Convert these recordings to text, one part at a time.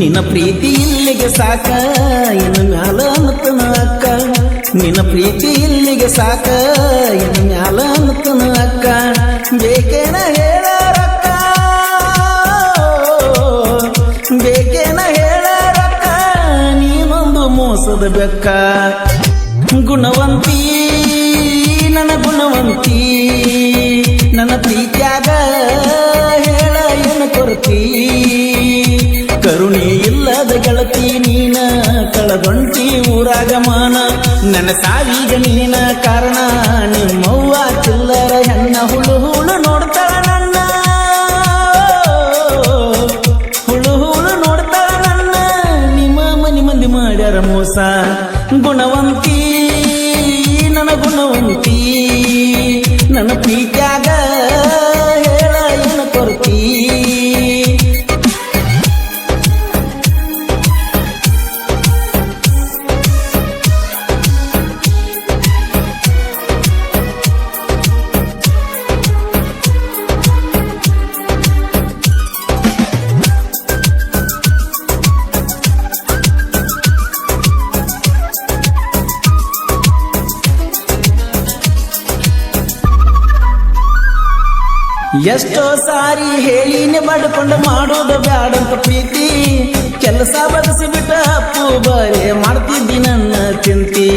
ನಿನ್ನ ಪ್ರೀತಿ ಇಲ್ಲಿಗೆ ಸಾಕ ಇನ್ನು ಮ್ಯಾಲ ಅನ್ನತನ ಅಕ್ಕ ನಿನ್ನ ಪ್ರೀತಿ ಇಲ್ಲಿಗೆ ಸಾಕ ಇನ್ನು ಮ್ಯಾಲ ಅನ್ನತನ ಅಕ್ಕ ಬೇಕೇನ ಹೇಳ ಬೇಕೇನ ಹೇಳ ರೊಕ್ಕ ನೀನೊಂದು ಮೋಸದ ಬೆಕ್ಕ. ಗುಣವಂತಿ, ನನ್ನ ಗುಣವಂತಿ. ನನ್ನ ಪ್ರೀತ್ಯಾಗ ಹೇಳ ಏನು ಕೊರತಿ. ಕರುಣೆ ಇಲ್ಲದ ಗೆಳತಿ ನೀನ, ಕಳಗೊಂಟಿ ಊರಾಗಮಾನ. ನನ್ನ ಸಾವಿಗ ನೀನ ಕಾರಣ, ನಿಮ್ಮವ್ವ ಚಿಲ್ಲರ ಹೆಣ್ಣ ಹುಳು ಹುಳು ನೋಡ್ತಾಳ ನನ್ನ. ಹುಳು ಹುಳು ನೋಡ್ತಾಳ ನನ್ನ. ನಿಮ್ಮ ಮನಿ ಮಂದಿ ಮಾಡ್ಯಾರ ಮೋಸ, ಗುಣವಂತಿ ನನ್ನ ಗುಣವಂತಿ ನನ್ನ ಪ್ರೀತ್ಯಾಗ ಎಷ್ಟೋ ಸಾರಿ ಹೇಳಿನೇ ಮಾಡಿಕೊಂಡು ಮಾಡೋದು ಬ್ಯಾಡಂತ ಪ್ರೀತಿ. ಕೆಲಸ ಬದಸಿ ಬಿಟ್ಟ ಅಪ್ಪು ಬರೇ ಮಾಡ್ತಿದ್ದಿ ನನ್ನ ಚಿಂತಿ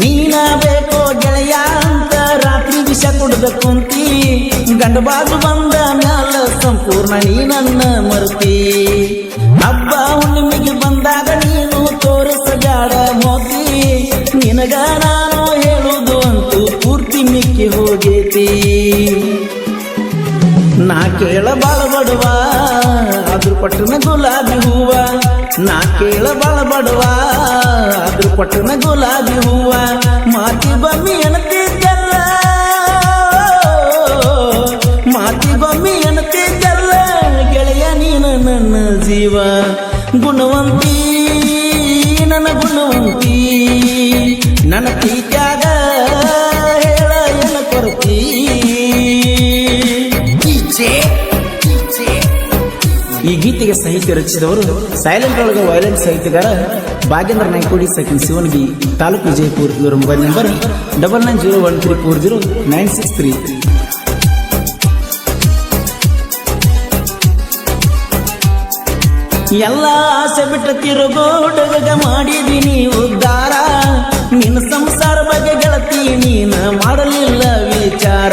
ನೀನ ಬೇಕೋ ಗೆಳೆಯ ಅಂತ ರಾತ್ರಿ ವಿಷ ಕುಡ್ದ ಕುಂತಿ. ಗಂಡ ಬಾಜು ಬಂದ ಮ್ಯಾಲ ಸಂಪೂರ್ಣ ನೀ ನನ್ನ ಮರುತಿ. ಹಬ್ಬ ಹುಣ್ಣಿಮೆಗೆ ಬಂದಾಗ ನೀನು ಜಾಡ ಮೋತಿ. ನಿನಗ ನಾನು ನಾ ಕೇಳ ಬಾಳ ಬಡವ ಅದ್ರ ಪಟ್ಟಣ ಗುಲಾಬಿ ಹೂವ. ನಾ ಕೇಳ ಬಾಳ ಬಡವ ಅದ್ರ ಪಟ್ಟಣ ಗುಲಾಬಿ ಹೂವ. ಮಾತಿ ಬಮ್ಮಿ ಗೀತೆಗೆ ಸಾಹಿತ್ಯ ರಚಿಸಿದವರು ಸೈಲೆಂಟ್ ಒಳಗೆ ವೈಲೆಂಟ್ ಸಾಹಿತ್ಯಗಾರ ಭಾಗೇಂದ್ರ ನಾಯ್ಕೋಡಿ ಸೆಕೆಂಡ್ ಶಿವನಗಿ ತಾಲೂಕು ವಿಜಯಪುರ ಇವರ mobile number double nine zero one three four zero nine six three ಎಲ್ಲ ಆಸೆ ಬಿಟ್ಟ ತಿರುಗೋ ಹುಡುಗ ಮಾಡಿದೀನಿ ಉದ್ಧಾರ ನಿನ್ನ ಸಂಸಾರ ಬಗ್ಗೆ ಗೆಳತಿ ನೀನ ಮಾಡಲಿಲ್ಲ ವಿಚಾರ.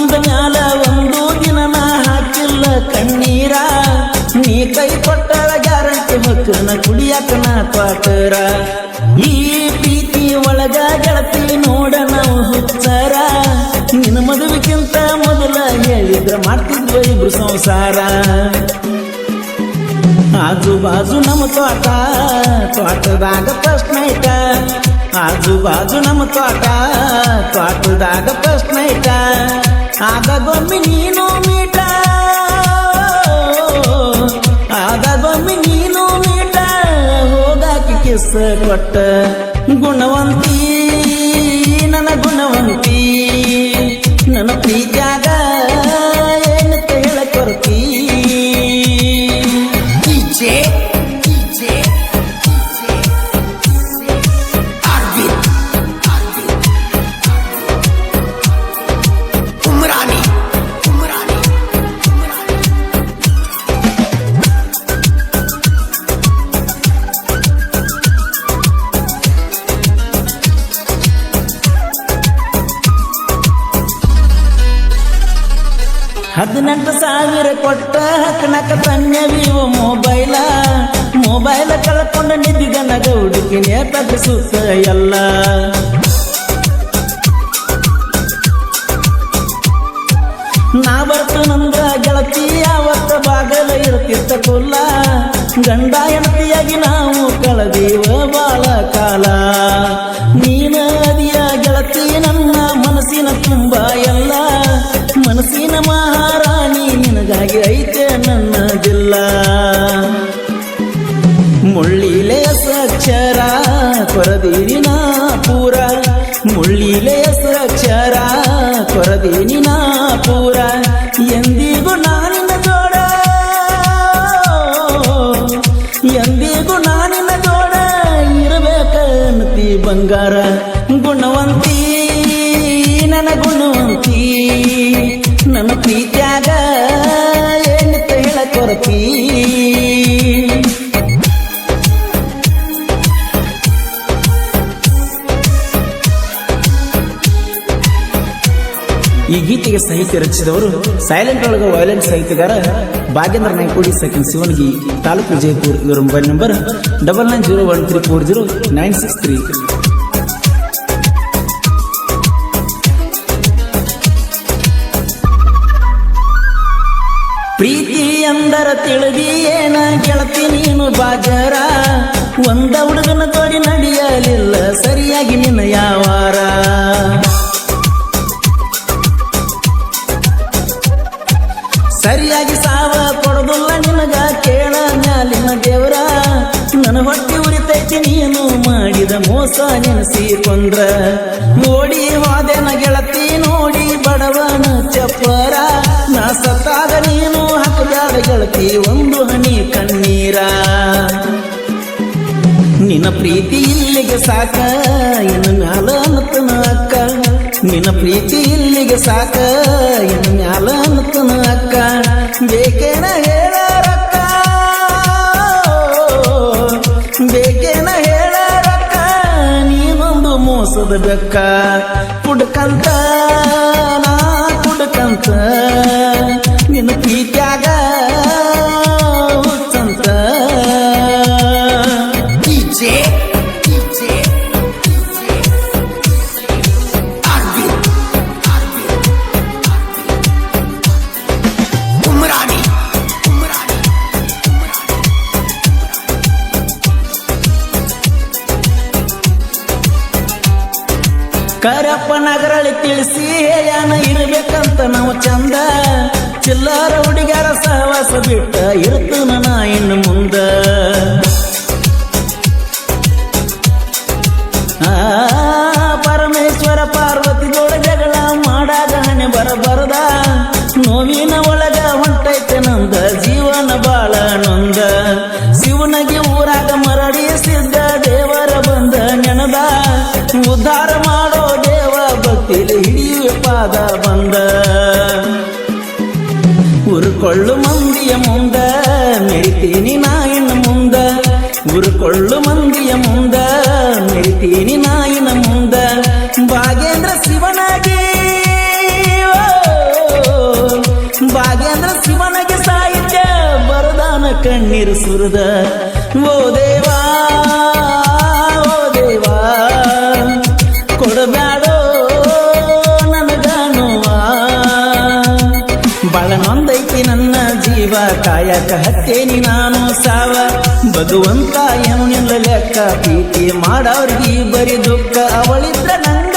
ಬಂದ ಮ್ಯಾಲ ಒಂದು ದಿನ ನಾ ಹಾಕಿಲ್ಲ ಕಣ್ಣೀರ. ನೀ ಕೈ ಕೊಟ್ಟಳ ಗ್ಯಾರಂಟಿ ಮಕ್ಕನ ಕುಡಿಯಾಕ ನಾ ಕ್ವಾಟರ. ಈ ಪ್ರೀತಿ ಒಳಗ ಗೆಳತಿ ನೋಡ ನಾವು ಹುಚ್ಚಾರ. ನಿನ್ನ ಮದುವೆಕ್ಕಿಂತ ಮೊದಲ ಹೇಳಿದ್ರ ಮಾಡ್ತಿದ್ವ ಇಬ್ರು ಸಂಸಾರ. ಆಜು ಬಾಜು ನಮ್ಮ ತೋಟ, ತೋಟದಾಗ ಪ್ರಶ್ನ ಐತ ಆಜು ಬಾಜು ನಮ್ಮ ತೋಟ, ತೋಟದಾಗ ಪ್ರಶ್ನ ಐತ ಆದಾಗೊಮ್ಮೆ ನೀನು ಮೀಟ ಆದಾಗೊಮ್ಮೆ ನೀನು ಮೀಟ ಹೋಗಾಕಿ ಕಿಸ್ ಕೊಟ್ಟ ಗುಣವಂತಿ. ಹಕ್ಕನಕ ಮೊಬೈಲ ಮೊಬೈಲ ಕಳ್ಕೊಂಡು ನಿದ್ದಿಗ ನಗ ಹುಡುಕಿನೇ ತಗ್ಗಿಸುತ್ತ ಎಲ್ಲ. ನಾ ಬರ್ತನಂದ ಗೆಳತಿ ಯಾವತ್ತ ಬಾಗಲ ಇರ್ತಿತ್ತ ಕೊಲ್ಲ. ಗಂಡ ಹೆಂಡತಿಯಾಗಿ ನಾವು ಕಳೆದೀವ ಬಾಳ ಕಾಲ. ನೀನ ಅದಿಯ ಗೆಳತಿ, ನನ್ನ ಮನಸ್ಸಿನ ತುಂಬ ಎಲ್ಲ. ಮನಸ್ಸಿನ ಮಹಾರಾಣಿ ನಿನಗಾಗಿ ಐತೆ ನನ್ನ ಗೆಲ್ಲ ಮುಳ್ಳಿಲೆ ಸಕ್ಷರ ಕೊರದೀರಿನ ಪೂರ. ಮುಳ್ಳಿಲೆ ಸಾಕ್ಷರ ಕೊರದೀನಿ ನಾ ಪೂರ. ಎಂದಿಗೂ ನಾನಿನ ಜೋಡ. ಎಂದಿಗೂ ನಾನಿನ ಜೋಡ. ಇರಬೇಕಂತಿ ಬಂಗಾರ, ಗುಣವಂತಿ, ನನ್ನ ಗುಣವಂತಿ. ನನ್ನ ಪ್ರೀತ್ಯಾಗ ಹೇಳ ಈ ಗೀತೆಗೆ ಸಾಹಿತ್ಯ ರಚಿಸಿದವರು ಸೈಲೆಂಟ್ ಒಳಗ ವೈಲೆಂಟ್ ಸಾಹಿತ್ಯಗಾರ ಭಾಗೇಂದ್ರ ನಾಯ್ಕೋಡಿ ಸೆಕೆಂಡ್ ಶಿವನಗಿ, ತಾಲೂಕು ವಿಜಯಪುರ ಇವರ mobile number double nine zero one three four zero nine six three ಪ್ರೀತಿ ಅಂದರ ತಿಳಿದಿ ಏನ ಗೆಳತಿ ನೀನು ಬಾಜರ? ಒಂದ ಹುಡುಗನ ತೋರಿ ನಡೆಯಲಿಲ್ಲ, ಸರಿಯಾಗಿ ನಿನ್ನ ಯಾವಾರ? ಸರಿಯಾಗಿ ಸಾವ ಕೊಡೋದಿಲ್ಲ ನಿನಗ, ಕೇಳ ಮ್ಯಾಲಿನ ದೇವರ? ನನ್ನ ಹೊಟ್ಟೆ ಉರಿತೈತಿ ನೀನು ಮಾಡಿದ ಮೋಸ ನೆನಸಿ ಕೊಂದ್ರ ನೋಡಿ ಹೋದೆನ ಗೆಳತಿ, ನೋಡಿ ಬಡವನ ಚಪ್ಪರ ಪ್ರೀತಿ ಇಲ್ಲಿಗೆ ಸಾಕ. ಇನ್ನು ಮ್ಯಾಲ ಅನ್ನತನ ಅಕ್ಕ. ನಿನ್ನ ಪ್ರೀತಿ ಇಲ್ಲಿಗೆ ಸಾಕ. ಇನ್ನು ಮ್ಯಾಲ ಅನ್ನತನ ಅಕ್ಕ. ಬೇಕೇನ ಹೇಳರಕ್ಕ? ಬೇಕೇನ ಹೇಳರಕ್ಕ? ನೀನೊಂದು ಮೋಸದ ಬೆಕ್ಕ ಕರಪ್ಪ ನಗರಳಿ ತಿಳಿಸಿ ಹೇಳ್ಯಾನ, ಇರ್ಬೇಕಂತ ನಾವು ಚಂದ. ಚಿಲ್ಲರ ಹುಡುಗರ ಸಹವಾಸ ಬಿಟ್ಟ ಇರುತ್ತ ನಾ ಇನ್ನು ಮುಂದ. ಪರಮೇಶ್ವರ ಪಾರ್ವತಿ ಜಗಳ ಮಾಡಾಗ ಹಣೆ ಬರಬಾರದ. ನೋವಿನ ಒಳಗ ಹೊಂಟೈತೆ ನಂದ, ಜೀವನ ಬಾಳ ನೊಂದ. ಶಿವನಗೆ ಊರಾಗ ಮರಡಿಸಿದ್ದ ದೇವರ ಬಂದ ನೆನದ. ಉದ್ಧಾರ ಪಾದ ಬಂದ. ಉರುಕೊಳ್ಳು ಮಂದಿಯ ಮುಂದ ಮೆರಿತೀನಿ ನಾಯಿನ ಮುಂದ. ಉರುಕೊಳ್ಳು ಮಂದಿಯ ಮುಂದ ಮೆರಿತೀನಿ ನಾಯಿನ ಮುಂದ. ಭಾಗೇಂದ್ರ ಶಿವನಾಗಿ ಓ, ಭಾಗೇಂದ್ರ ಶಿವನಿಗೆ ಸಾಹಿತ್ಯ ಬರದಾನ ಕಣ್ಣೀರು ಸುರದ. ಓ ದೇವಾ ಓ ದೇವಾ ಕೊಡಬ್ಯಾಡೋ ಜೀವ ಕಾಯಕ ಹತ್ತೇನಿ ನಾನು ಸಾವ. ಭಗವಂತ ಏನು ನಿಲ್ಲ ಲೆಕ್ಕ, ಪ್ರೀತಿ ಮಾಡವ್ರಿಗೆ ಬರಿ ದುಃಖ. ಅವಳಿದ್ರ ನಂಗ